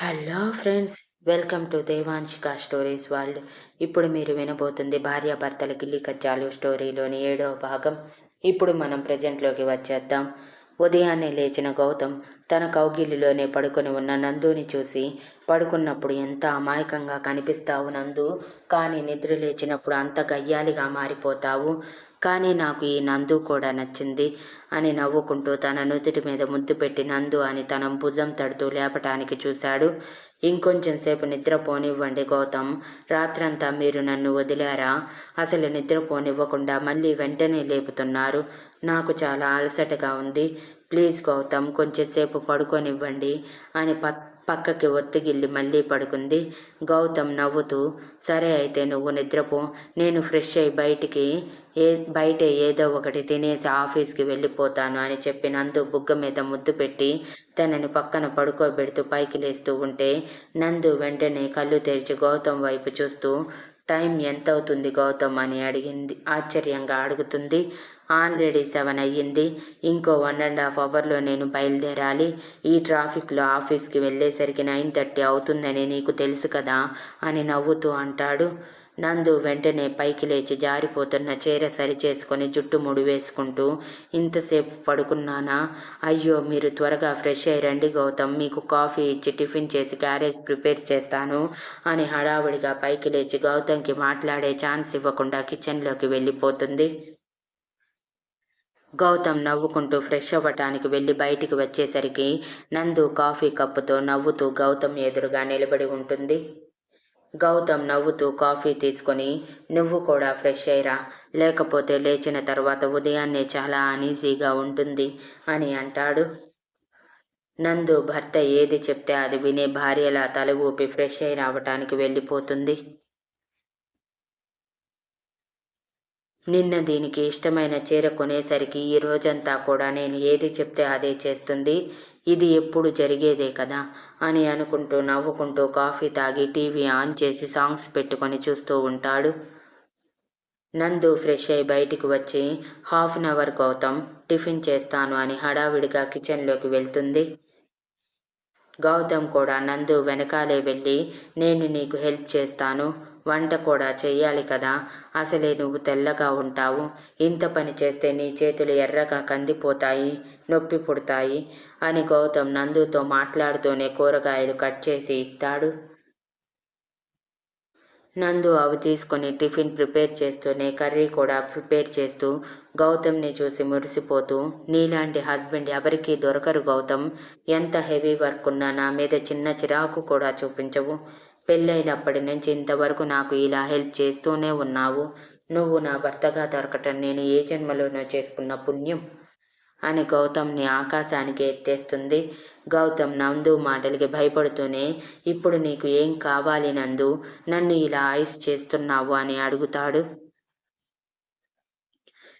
Hello friends welcome to Devanshika stories world. ఇప్పుడు మీరు వినబోతుంది భార్యాభర్తల గిల్లి కజ్జాలు స్టోరీలోని ఏడవ భాగం. ఇప్పుడు మనం ప్రజెంట్లోకి వచ్చేద్దాం. ఉదయాన్నే లేచిన గౌతమ్ తన కౌగిలిలోనే పడుకొని ఉన్న నందుని చూసి పడుకున్నప్పుడు ఎంత అమాయకంగా కనిపిస్తావు నందు? కానీ నిద్ర లేచినప్పుడు అంత గయ్యాలిగా మారిపోతావు. కానీ నాకు ఈ నందు కూడా నచ్చింది అని నవ్వుకుంటూ తన నుదుటి మీద ముద్దు పెట్టి నందు అని తన భుజం తడుతూ లేపటానికి చూశాడు. ఇంకొంచెం సేపు నిద్రపోనివ్వండి గౌతమ్. రాత్రంతా మీరు నన్ను వదిలారా? అసలు నిద్రపోనివ్వకుండా మళ్ళీ వెంటనే లేపుతున్నారు. నాకు చాలా అలసటగా ఉంది. ప్లీజ్ గౌతమ్ కొంచెంసేపు పడుకోనివ్వండి అని ప పక్కకి ఒత్తిగిల్లి మళ్ళీ పడుకుంది. గౌతమ్ నవ్వుతూ సరే అయితే నువ్వు నిద్రపో నేను ఫ్రెష్ అయి బయటికి ఏ బయట ఏదో ఒకటి తినేసి ఆఫీస్కి వెళ్ళిపోతాను అని చెప్పి నందు బుగ్గ మీద ముద్దు పెట్టి తనని పక్కన పడుకోబెడుతూ పైకి లేస్తూ ఉంటే నందు వెంటనే కళ్ళు తెరిచి గౌతమ్ వైపు చూస్తూ టైం ఎంత అవుతుంది గౌతమ్? అని అడిగింది ఆశ్చర్యంగా అడుగుతుంది. ఆల్రెడీ సెవెన్ అయ్యింది. ఇంకో వన్ అండ్ హాఫ్ అవర్లో నేను బయలుదేరాలి. ఈ ట్రాఫిక్లో ఆఫీస్కి వెళ్ళేసరికి నైన్ థర్టీ అవుతుందని నీకు తెలుసు కదా అని నవ్వుతూ అంటాడు. నందు వెంటనే పైకి లేచి జారిపోతున్న చీర సరిచేసుకొని జుట్టు ముడివేసుకుంటూ ఇంతసేపు పడుకున్నానా? అయ్యో మీరు త్వరగా ఫ్రెష్ అయ్యి రండి గౌతమ్. మీకు కాఫీ ఇచ్చి టిఫిన్ చేసి క్యారేజ్ ప్రిపేర్ చేస్తాను అని హడావుడిగా పైకి లేచి గౌతమ్కి మాట్లాడే ఛాన్స్ ఇవ్వకుండా కిచెన్లోకి వెళ్ళిపోతుంది. గౌతమ్ నవ్వుకుంటూ ఫ్రెష్ అవ్వటానికి వెళ్ళి బయటికి వచ్చేసరికి నందు కాఫీ కప్పుతో నవ్వుతూ గౌతమ్ ఎదురుగా నిలబడి ఉంటుంది. గౌతమ్ నవ్వుతూ కాఫీ తీసుకొని నువ్వు కూడా ఫ్రెష్ అయ్యరా. లేకపోతే లేచిన తర్వాత ఉదయాన్నే చాలా అనీజీగా ఉంటుంది అని అంటాడు. నందు భర్త ఏది చెప్తే అది వినే భార్యలా తల ఊపి ఫ్రెష్ అయి రావటానికి వెళ్ళిపోతుంది. నిన్న దీనికి ఇష్టమైన చీర కొనేసరికి ఈ రోజంతా కూడా నేను ఏది చెప్తే అదే చేస్తుంది. ఇది ఎప్పుడు జరిగేదే కదా? అని అనుకుంటూ నవ్వుకుంటూ కాఫీ తాగి టీవీ ఆన్ చేసి సాంగ్స్ పెట్టుకొని చూస్తూ ఉంటాడు. నందు ఫ్రెష్ అయి బయటికి వచ్చి half an hour Gautam tiffin చేస్తాను అని హడావిడిగా కిచెన్లోకి వెళ్తుంది. గౌతమ్ కూడా నందు వెనకాలే వెళ్ళి నేను నీకు హెల్ప్ చేస్తాను. వంట కూడా చెయ్యాలి కదా. అసలే నువ్వు తెల్లగా ఉంటావు. ఇంత పని చేస్తే నీ చేతులు ఎర్రగా కందిపోతాయి నొప్పి పుడతాయి అని గౌతమ్ నందుతో మాట్లాడుతూనే కూరగాయలు కట్ చేసి ఇస్తాడు. నందు అవి తీసుకొని టిఫిన్ ప్రిపేర్ చేస్తూనే కర్రీ కూడా ప్రిపేర్ చేస్తూ గౌతమ్ని చూసి మురిసిపోతూ నీలాంటి హస్బెండ్ ఎవరికీ దొరకరు గౌతమ్. ఎంత హెవీ వర్క్ ఉన్నా నా మీద చిన్న చిరాకు కూడా చూపించవు. పెళ్ళైనప్పటి నుంచి ఇంతవరకు నాకు ఇలా హెల్ప్ చేస్తూనే ఉన్నావు. నువ్వు నా భర్తగా దొరకటం నేను ఏ జన్మలోనో చేసుకున్న పుణ్యం అని గౌతమ్ని ఆకాశానికి ఎత్తేస్తుంది. గౌతమ్ నందు మాటలకి భయపడుతూనే ఇప్పుడు నీకు ఏం కావాలి నందు? నన్ను ఇలా ఐస్ చేస్తున్నావు అని అడుగుతాడు.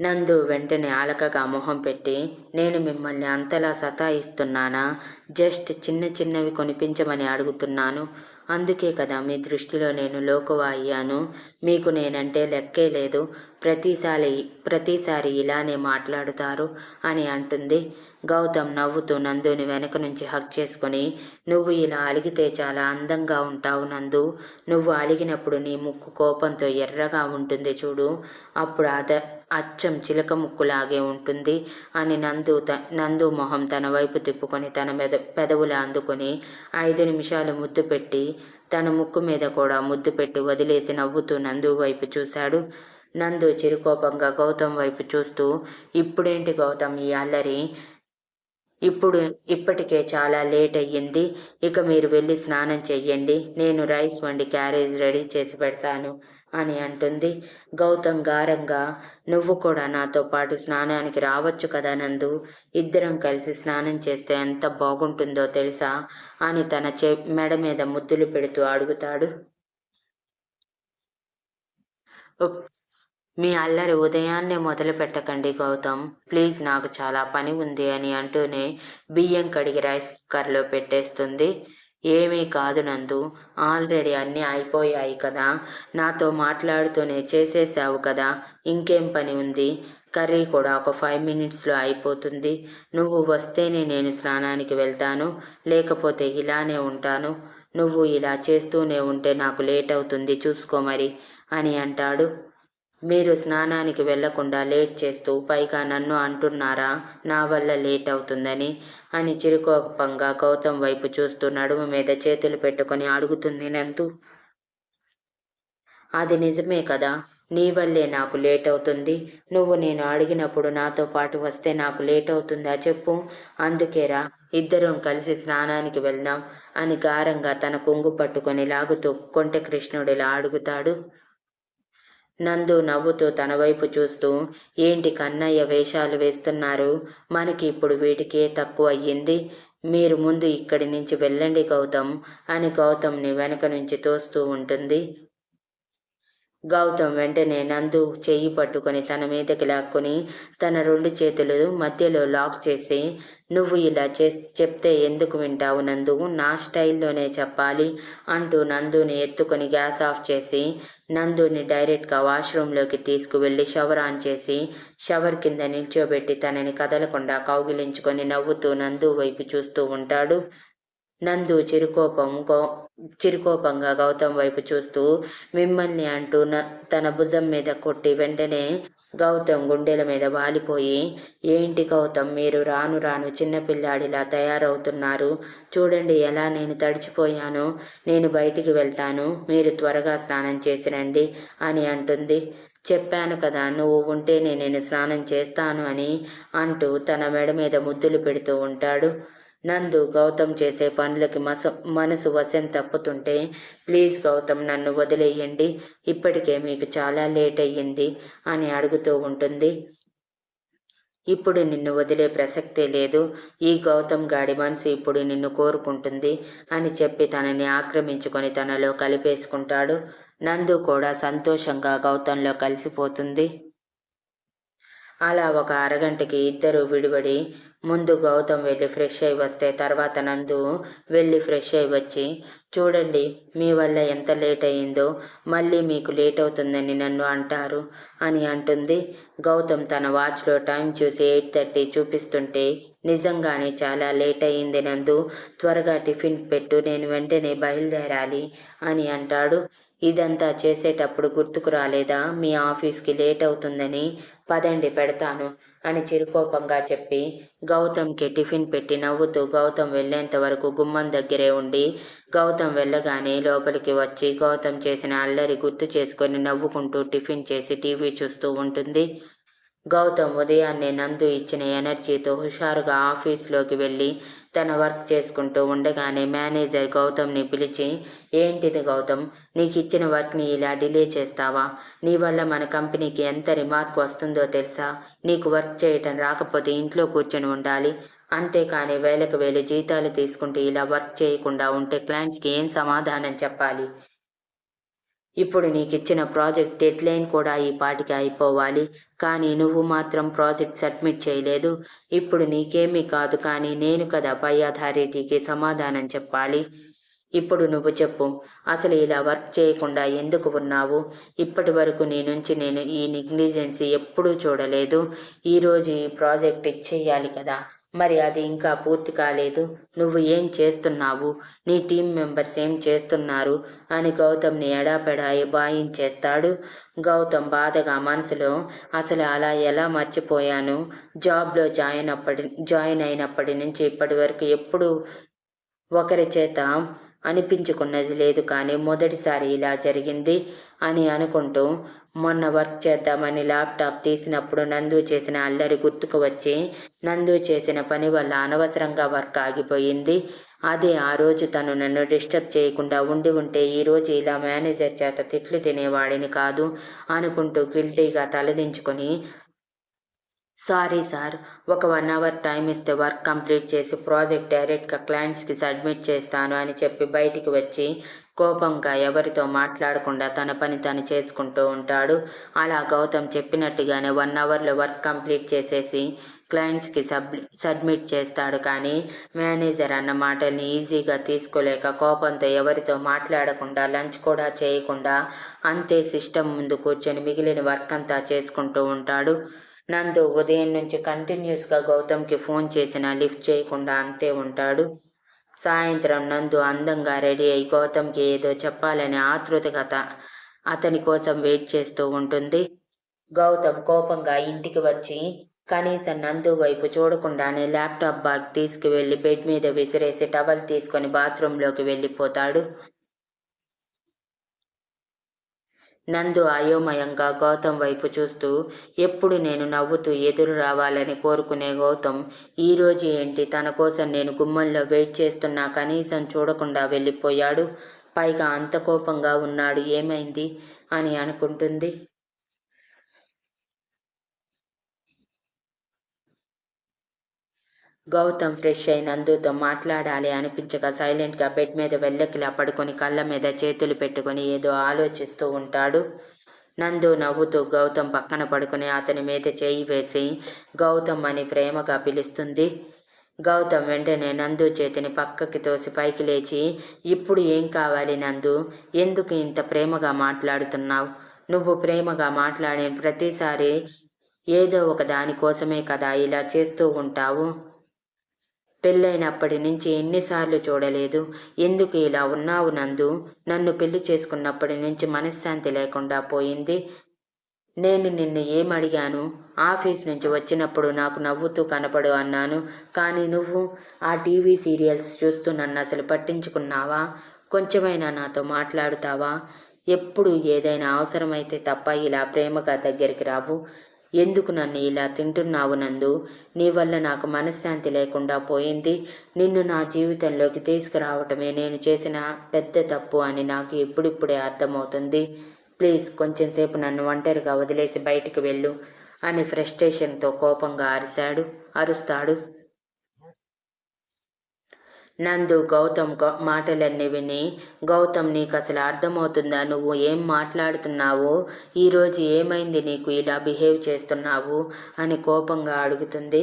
నందు వెంటనే ఆలకగా మొహం పెట్టి నేను మిమ్మల్ని అంతలా సతాయిస్తున్నానా? జస్ట్ చిన్న చిన్నవి కొనిపించమని అడుగుతున్నాను. అందుకే కదా మీ దృష్టిలో నేను లోకువ అయ్యాను మీకు నేనంటే లెక్కే లేదు. ప్రతిసారి ప్రతిసారి ఇలానే మాట్లాడుతారు అని అంటుంది. గౌతమ్ నవ్వుతూ నందుని వెనక నుంచి హక్ చేసుకొని నువ్వు ఇలా అలిగితే చాలా అందంగా ఉంటావు నందు. నువ్వు అలిగినప్పుడు నీ ముక్కు కోపంతో ఎర్రగా ఉంటుంది చూడు. అప్పుడు అద అచ్చం చిలక ముక్కులాగే ఉంటుంది అని నందు త నందు మొహం తన వైపు తిప్పుకొని తన మెద పెదవులు అందుకొని ఐదు నిమిషాలు ముద్దు పెట్టి తన ముక్కు మీద కూడా ముద్దు పెట్టి వదిలేసి నవ్వుతూ నందు వైపు చూశాడు. నందు చిరుకోపంగా గౌతమ్ వైపు చూస్తూ ఇప్పుడేంటి గౌతమ్ ఈ అల్లరి? ఇప్పుడు ఇప్పటికే చాలా లేట్ అయ్యింది. ఇక మీరు వెళ్ళి స్నానం చెయ్యండి. నేను రైస్ వండి క్యారేజ్ రెడీ చేసి పెడతాను. అని అంటుంది. గౌతమ్ గారంగా నువ్వు కూడా నాతో పాటు స్నానానికి రావచ్చు కదా నందు? ఇద్దరం కలిసి స్నానం చేస్తే ఎంత బాగుంటుందో తెలుసా? అని తన చే మెడ మీద ముద్దులు పెడుతూ అడుగుతాడు. మీ అల్లరి ఉదయాన్నే మొదలు పెట్టకండి గౌతమ్. ప్లీజ్ నాకు చాలా పని ఉంది అని అంటూనే బియ్యం కడిగి రైస్ కుక్కర్లో పెట్టేస్తుంది. ఏమీ కాదు నందు. ఆల్రెడీ అన్నీ అయిపోయాయి కదా. నాతో మాట్లాడుతూనే చేసేసావు కదా. ఇంకేం పని ఉంది? కర్రీ కూడా ఒక ఫైవ్ మినిట్స్లో అయిపోతుంది. నువ్వు వస్తేనే నేను స్నానానికి వెళ్తాను. లేకపోతే ఇలానే ఉంటాను. నువ్వు ఇలా చేస్తూనే ఉంటే నాకు లేట్ అవుతుంది. చూసుకో మరి అని అంటాడు. మీరు స్నానానికి వెళ్ళకుండా లేట్ చేస్తూ పైగా నన్ను అంటున్నారా? నా వల్ల లేట్ అవుతుందని? అని చిరుకోపంగా గౌతమ్ వైపు చూస్తూ నడుము మీద చేతులు పెట్టుకొని అడుగుతుంది నందు. అది నిజమే కదా? నీ వల్లే నాకు లేట్ అవుతుంది. నువ్వు నేను అడిగినప్పుడు నాతో పాటు వస్తే నాకు లేట్ అవుతుందా చెప్పు. అందుకేరా ఇద్దరం కలిసి స్నానానికి వెళ్దాం అని గారంగా తన కొంగు పట్టుకొని లాగుతూ కొంటె కృష్ణుడిలా అడుగుతాడు. నందు నవ్వుతూ తన వైపు చూస్తూ ఏంటి కన్నయ్య వేషాలు వేస్తున్నారు? మనకి ఇప్పుడు వీటికే తక్కువ అయ్యింది. మీరు ముందు ఇక్కడి నుంచి వెళ్ళండి గౌతమ్ అని గౌతమ్ని వెనక నుంచి తోస్తూ ఉంటుంది. గౌతమ్ వెంటనే నందు చెయ్యి పట్టుకొని తన మీదకి లాక్కొని తన రెండు చేతులు మధ్యలో లాక్ చేసి నువ్వు ఇలా చే చెప్తే ఎందుకు వింటావు నందు? నా స్టైల్లోనే చెప్పాలి అంటూ నందుని ఎత్తుకొని గ్యాస్ ఆఫ్ చేసి నందుని డైరెక్ట్గా వాష్రూమ్లోకి తీసుకువెళ్ళి షవర్ ఆన్ చేసి షవర్ కింద నిల్చోబెట్టి తనని కదలకుండా కౌగిలించుకొని నవ్వుతూ నందు వైపు చూస్తూ ఉంటాడు. నందు చిరుకోపం గౌ చిరుకోపంగా గౌతమ్ వైపు చూస్తూ మిమ్మల్ని అంటూ తన భుజం మీద కొట్టి వెంటనే గౌతమ్ గుండెల మీద వాలిపోయి ఏంటి గౌతమ్ మీరు రాను రాను చిన్నపిల్లాడిలా తయారవుతున్నారు. చూడండి ఎలా నేను తడిచిపోయాను. నేను బయటికి వెళ్తాను. మీరు త్వరగా స్నానం చేసిరండి అని అంటుంది. చెప్పాను కదా నువ్వు ఉంటేనే నేను స్నానం చేస్తాను అని అంటూ తన మెడ మీద ముద్దులు పెడుతూ ఉంటాడు. నందు గౌతమ్ చేసే పనులకి మస మనసు వశం తప్పుతుంటే ప్లీజ్ గౌతమ్ నన్ను వదిలేయండి. ఇప్పటికే మీకు చాలా లేట్ అయ్యింది అని అడుగుతూ ఉంటుంది. ఇప్పుడు నిన్ను వదిలే ప్రసక్తే లేదు. ఈ గౌతమ్ గాడి మనసు ఇప్పుడు నిన్ను కోరుకుంటుంది అని చెప్పి తనని ఆక్రమించుకొని తనలో కలిపేసుకుంటాడు. నందు కూడా సంతోషంగా గౌతంలో కలిసిపోతుంది. అలా ఒక అరగంటకి ఇద్దరు విడిబడి ముందు గౌతమ్ వెళ్ళి ఫ్రెష్ అయి వస్తే తర్వాత నందు వెళ్ళి ఫ్రెష్ అయి వచ్చి చూడండి మీ వల్ల ఎంత లేట్ అయిందో మళ్ళీ మీకు లేట్ అవుతుందని నన్ను అంటారు అని అంటుంది. గౌతమ్ తన వాచ్లో టైం చూసి ఎయిట్ థర్టీ చూపిస్తుంటే నిజంగానే చాలా లేట్ అయింది నందు త్వరగా టిఫిన్ పెట్టు నేను వెంటనే బయలుదేరాలి అని అంటాడు. ఇదంతా చేసేటప్పుడు గుర్తుకు రాలేదా? మీ ఆఫీస్కి లేట్ అవుతుందని పదండి పెడతాను అని చిరుకోపంగా చెప్పి గౌతమ్కి టిఫిన్ పెట్టి నవ్వుతూ గౌతమ్ వెళ్ళేంత వరకు గుమ్మం దగ్గరే ఉండి గౌతమ్ వెళ్ళగానే లోపలికి వచ్చి గౌతమ్ చేసిన అల్లరి గుర్తు చేసుకొని నవ్వుకుంటూ టిఫిన్ చేసి టీవీ చూస్తూ ఉంటుంది. గౌతమ్ ఉదయాన్నే నందు ఇచ్చిన ఎనర్జీతో హుషారుగా ఆఫీస్లోకి వెళ్ళి తన వర్క్ చేసుకుంటూ ఉండగానే మేనేజర్ గౌతమ్ని పిలిచి ఏంటిది గౌతమ్? నీకు ఇచ్చిన వర్క్ని ఇలా డిలే చేస్తావా? నీ వల్ల మన కంపెనీకి ఎంత రిమార్క్ వస్తుందో తెలుసా? నీకు వర్క్ చేయటం రాకపోతే ఇంట్లో కూర్చొని ఉండాలి. అంతేకాని వేలకు వేలు జీతాలు తీసుకుంటూ ఇలా వర్క్ చేయకుండా ఉంటే క్లయింట్స్కి ఏం సమాధానం చెప్పాలి? ఇప్పుడు నీకిచ్చిన ప్రాజెక్ట్ డెడ్లైన్ కూడా ఈ పాటికి అయిపోవాలి. కానీ నువ్వు మాత్రం ప్రాజెక్ట్ సబ్మిట్ చేయలేదు. ఇప్పుడు నీకేమీ కాదు కానీ నేను కదా పై అథారిటీకి సమాధానం చెప్పాలి. ఇప్పుడు నువ్వు చెప్పు. అసలు ఇలా వర్క్ చేయకుండా ఎందుకు ఉన్నావు? ఇప్పటి వరకు నీ నుంచి నేను ఈ నెగ్లిజెన్సీ ఎప్పుడూ చూడలేదు. ఈరోజు ఈ ప్రాజెక్ట్ ఇచ్చేయాలి కదా. మరి అది ఇంకా పూర్తి కాలేదు. నువ్వు ఏం చేస్తున్నావు? నీ టీం మెంబర్స్ ఏం చేస్తున్నారు? అని గౌతమ్ని ఎడాపెడా వాయించేస్తాడు. గౌతమ్ బాధగా మనసులో అసలు అలా ఎలా మర్చిపోయాను? జాబ్లో జాయిన్ అప్పటి జాయిన్ అయినప్పటి నుంచి ఇప్పటి వరకు ఎప్పుడు ఒకరి చేత అనిపించుకున్నది లేదు కానీ మొదటిసారి ఇలా జరిగింది అని అనుకుంటూ మొన్న వర్క్ చేద్దామని ల్యాప్టాప్ తీసినప్పుడు నందు చేసిన అల్లరి గుర్తుకు వచ్చి నందు చేసిన పని వల్ల అనవసరంగా వర్క్ ఆగిపోయింది. అదే ఆ రోజు తను నన్ను డిస్టర్బ్ చేయకుండా ఉండి ఉంటే ఈరోజు ఇలా మేనేజర్ చేత తిట్లు తినేవాడిని కాదు అనుకుంటూ గిల్టీగా తలదించుకొని సారీ సార్ ఒక వన్ అవర్ టైం ఇస్తే వర్క్ కంప్లీట్ చేసి ప్రాజెక్ట్ డైరెక్ట్గా క్లయింట్స్కి సబ్మిట్ చేస్తాను అని చెప్పి బయటికి వచ్చి కోపంగా ఎవరితో మాట్లాడకుండా తన పని తను చేసుకుంటూ ఉంటాడు. అలా గౌతమ్ చెప్పినట్టుగానే వన్ అవర్లో వర్క్ కంప్లీట్ చేసేసి క్లయింట్స్కి సబ్ సబ్మిట్ చేస్తాడు. కానీ మేనేజర్ అన్న మాటల్ని ఈజీగా తీసుకోలేక కోపంతో ఎవరితో మాట్లాడకుండా లంచ్ కూడా చేయకుండా అంతే సిస్టమ్ ముందు కూర్చొని మిగిలిన వర్క్ అంతా చేసుకుంటూ ఉంటాడు. నందు ఉదయం నుంచి కంటిన్యూస్గా గౌతమ్కి ఫోన్ చేసినా లిఫ్ట్ చేయకుండా అంతే ఉంటాడు. సాయంత్రం నందు అందంగా రెడీ అయి గౌతమ్కి ఏదో చెప్పాలని ఆతృతగా అతని కోసం వెయిట్ చేస్తూ ఉంటుంది. గౌతమ్ కోపంగా ఇంటికి వచ్చి కనీసం నందు వైపు చూడకుండానే ల్యాప్టాప్ బాగ్ తీసుకువెళ్ళి బెడ్ మీద విసిరేసి టవల్ తీసుకొని బాత్రూంలోకి వెళ్ళిపోతాడు. నందు అయోమయంగా గౌతమ్ వైపు చూస్తూ ఎప్పుడు నేను నవ్వుతూ ఎదురు రావాలని కోరుకునే గౌతమ్ ఈరోజు ఏంటి? తన కోసం నేను గుమ్మంలో వెయిట్ చేస్తున్నా కనీసం చూడకుండా వెళ్ళిపోయాడు. పైగా అంత కోపంగా ఉన్నాడు. ఏమైంది? అని అనుకుంటుంది. గౌతమ్ ఫ్రెష్ అయి నందుతో మాట్లాడాలి అనిపించక సైలెంట్గా బెడ్ మీద వెళ్ళకిలా పడుకొని కళ్ళ మీద చేతులు పెట్టుకొని ఏదో ఆలోచిస్తూ ఉంటాడు. నందు నవ్వుతూ గౌతమ్ పక్కన పడుకొని అతని మీద చేయి వేసి గౌతమ్ అని ప్రేమగా పిలుస్తుంది. గౌతమ్ వెంటనే నందు చేతిని పక్కకి తోసి పైకి లేచి ఇప్పుడు ఏం కావాలి నందు? ఎందుకు ఇంత ప్రేమగా మాట్లాడుతున్నావు? నువ్వు ప్రేమగా మాట్లాడిన ప్రతిసారి ఏదో ఒక దానికోసమే కదా ఇలా చేస్తూ ఉంటావు. పెళ్ళైనప్పటి నుంచి ఎన్నిసార్లు చూడలేదు. ఎందుకు ఇలా ఉన్నావు నందు? నన్ను పెళ్ళి చేసుకున్నప్పటి నుంచి మనశ్శాంతి లేకుండా పోయింది. నేను నిన్ను ఏమడిగాను? ఆఫీస్ నుంచి వచ్చినప్పుడు నాకు నవ్వుతూ కనపడు అన్నాను. కానీ నువ్వు ఆ టీవీ సీరియల్స్ చూస్తూ నన్ను అసలు పట్టించుకున్నావా? కొంచెమైనా నాతో మాట్లాడుతావా? ఎప్పుడు ఏదైనా అవసరమైతే తప్ప ఇలా ప్రేమగా దగ్గరికి రావు. ఎందుకు నన్ను ఇలా తింటున్నావు నందు? నీ వల్ల నాకు మనశ్శాంతి లేకుండా పోయింది. నిన్ను నా జీవితంలోకి తీసుకురావటమే నేను చేసిన పెద్ద తప్పు అని నాకు ఇప్పుడిప్పుడే అర్థమవుతుంది. ప్లీజ్ కొంచెం సేపు నన్ను ఒంటరిగా వదిలేసి బయటికి వెళ్ళు అని ఫ్రస్ట్రేషన్తో కోపంగా అరిశాడు అరుస్తాడు. నందు గౌతమ్ మాటలన్నీ విని గౌతమ్ నీకు అసలు అర్థమవుతుందా? నువ్వు ఏం మాట్లాడుతున్నావో? ఈరోజు ఏమైంది నీకు ఇలా బిహేవ్ చేస్తున్నావు? అని కోపంగా అడుగుతుంది.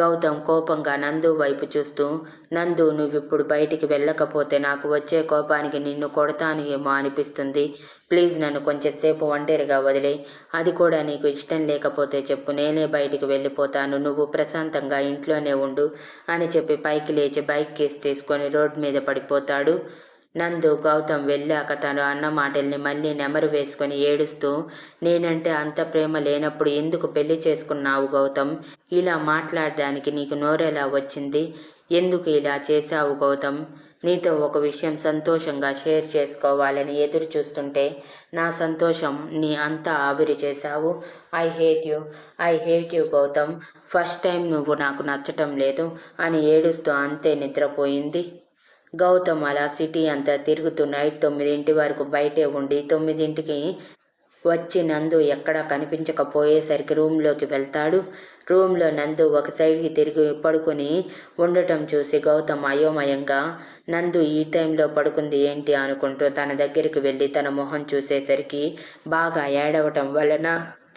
గౌతమ్ కోపంగా నందు వైపు చూస్తూ నందు నువ్వు ఇప్పుడు బయటికి వెళ్ళకపోతే నాకు వచ్చే కోపానికి నిన్ను కొడతాను ఏమో అనిపిస్తుంది. ప్లీజ్ నన్ను కొంచెం సేపు ఒంటరిగా వదిలే అది కూడా నీకు ఇష్టం లేకపోతే చెప్పు. నేనే బయటికి వెళ్ళిపోతాను. నువ్వు ప్రశాంతంగా ఇంట్లోనే ఉండు అని చెప్పి పైకి లేచి బైక్ కేసు తీసుకొని రోడ్ మీద పడిపోతాడు. నందు గౌతమ్ వెళ్ళాక తను అన్న మాటల్ని మళ్ళీ నెమరు వేసుకొని ఏడుస్తూ నేనంటే అంత ప్రేమ లేనప్పుడు ఎందుకు పెళ్ళి చేసుకున్నావు గౌతమ్? ఇలా మాట్లాడడానికి నీకు నోరెలా వచ్చింది? ఎందుకు ఇలా చేశావు గౌతమ్? నీతో ఒక విషయం సంతోషంగా షేర్ చేసుకోవాలని ఎదురు చూస్తుంటే నా సంతోషం నీ అంతా ఆవిరి చేశావు. I hate you. I hate you Gautam. First time నువ్వు నాకు నచ్చటం లేదు అని ఏడుస్తూ అంతే నిద్రపోయింది. గౌతమ్ అలా సిటీ అంతా తిరుగుతూ నైట్ తొమ్మిదింటి వరకు బయటే ఉండి తొమ్మిదింటికి వచ్చి నందు ఎక్కడా కనిపించకపోయేసరికి రూమ్లోకి వెళ్తాడు. రూమ్లో నందు ఒక సైడ్కి తిరిగి పడుకొని ఉండటం చూసి గౌతమ్ అయోమయంగా నందు ఈ టైంలో పడుకుంది ఏంటి? అనుకుంటూ తన దగ్గరికి వెళ్ళి తన మొహం చూసేసరికి బాగా ఏడవటం వలన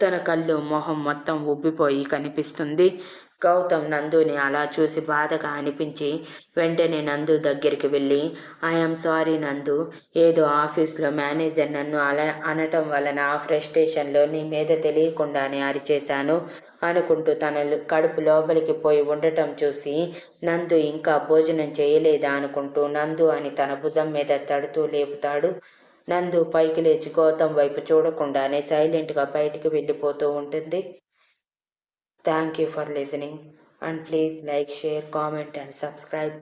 తన కళ్ళు మొహం మొత్తం ఉబ్బిపోయి కనిపిస్తుంది. గౌతమ్ నందుని అలా చూసి బాధగా అనిపించి వెంటనే నందు దగ్గరికి వెళ్ళి ఐఎమ్ సారీ నందు ఏదో ఆఫీస్లో మేనేజర్ నన్ను అల అనటం వలన ఆ ఫ్రస్ట్రేషన్లో నీ మీద తెలియకుండానే అరిచేశాను. అనుకుంటూ తన కడుపు లోపలికి పోయి ఉండటం చూసి నందు ఇంకా భోజనం చేయలేదా అనుకుంటూ నందు అని తన భుజం మీద తడుతూ లేపుతాడు. నందు పైకి లేచి గౌతమ్ వైపు చూడకుండానే సైలెంట్గా బయటికి వెళ్ళిపోతూ ఉంటుంది. Thank you for listening and please like share comment and subscribe.